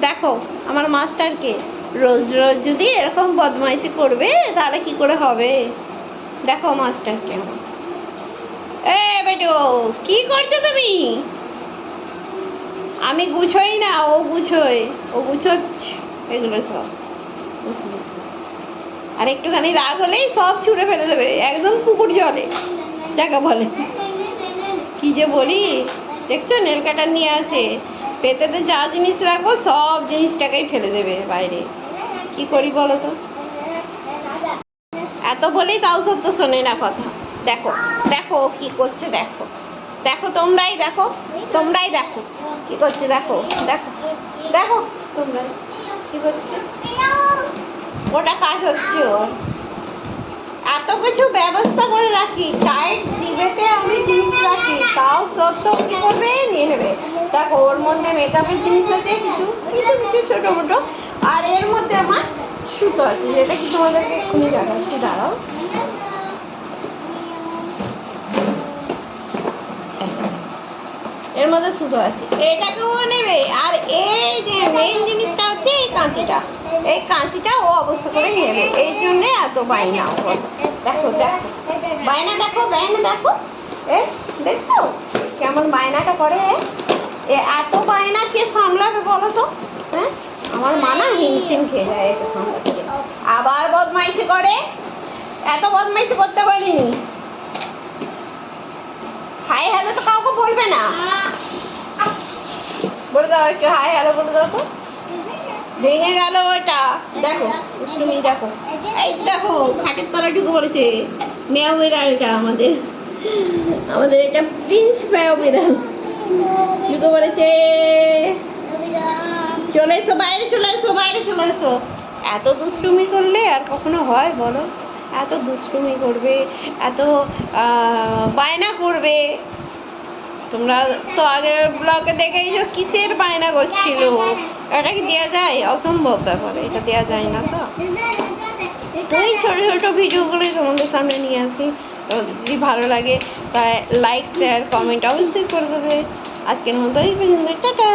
দেখো, আমার মাস্টারকে রোজ রোজ যদি এরকম বদমাইশি করবে, তাহলে কি করে হবে? দেখো মাস্টারকে আমার এ, বেটো, কি করছ তুমি? আমি গুছোই না, ও গুছোই ও গুছোচ্ছে। এগুলো সব। আর একটুখানি রাগ হলেই সব ছুঁড়ে ফেলে দেবে, একদম পুকুর জলে। যাকে বলে। কি যে বলি, দেখছ, নেল কাটার নিয়ে আছে। পেতেতে যা জিনিস রাখব সব জিনিসটাকেই ফেলে দেবে বাইরে। কি করি বলো তো? এত বলেই তাও সত্য শোনে না কথা। দেখো দেখো কি করছে, দেখো। দেখো, তোমরাই দেখো তোমরাই দেখো। কি করছে, দেখো দেখো দেখো, তোমরাই। কি করছে? ওটা কাজ হচ্ছে ওর। এত কিছু ব্যবস্থা করে রাখি টাইট জিবেতে আমি জিনিস রাখি, তাও সত্য কি করবে? নিয়ে নেবে। দেখো, ওর মধ্যে মেকআপের জিনিস আছে, কিছু কিছু কিছু ছোটো মোটো। আর এর মধ্যে আমার সুতো আছে, যেটা কি তোমাদেরকে এক্ষুনি দেখাচ্ছি দাঁড়াও। এর মধ্যে সুতো আছে। এটাকেও নেবে। আর এই যে মেইন জিনিসটা হচ্ছে এই কাঁচিটা। এই কাঁচিটা ও অবশ্য করে নেবে। এই জন্যে এত বায়না দেখো দেখো। বায়না দেখো বায়না দেখো। এ, দেখছ? কেমন বায়নাটা করে এত বায়না কে সামলাবে বলো তো? হ্যাঁ? আমার মানা হিমশিম খেয়ে যায় সামলাতে আবার বদমাইশি করে? এত বদমাইশি করতে পারিনি। হাই হ্যালো তো কাউকে বলবে না? বলে দাও একটু হাই হ্যালো বলে দাও তো। ভেঙে গেল ওটা। দেখো তুমি দেখো। এই দেখো, খাটের তলায় ঢুকে পড়েছে। মেয় বিড়ালটা আমাদের। আমাদের এটা প্রিন্স মেয় বিড়াল ঢুকে পড়েছে। চলে এসো বাইরে চলে এসো বাইরে চলে এসো। এত দুষ্টুমি করলে আর কখনো হয় বলো? এত দুষ্টুমি করবে এত বায়না করবে। তোমরা তো আগের ব্লগে দেখেই যে কিসের বায়না করছিল? এটা কি দেওয়া যায়? অসম্ভব ব্যাপার এটা দেওয়া যায় না তো। তো এই ছোটো ছোটো ভিডিওগুলোই তোমাদের সামনে নিয়ে আসি। যদি ভালো লাগে, তাহলে লাইক শেয়ার কমেন্ট অবশ্যই করে দেবে। আজকের মতো এই পর্যন্ত টাটা!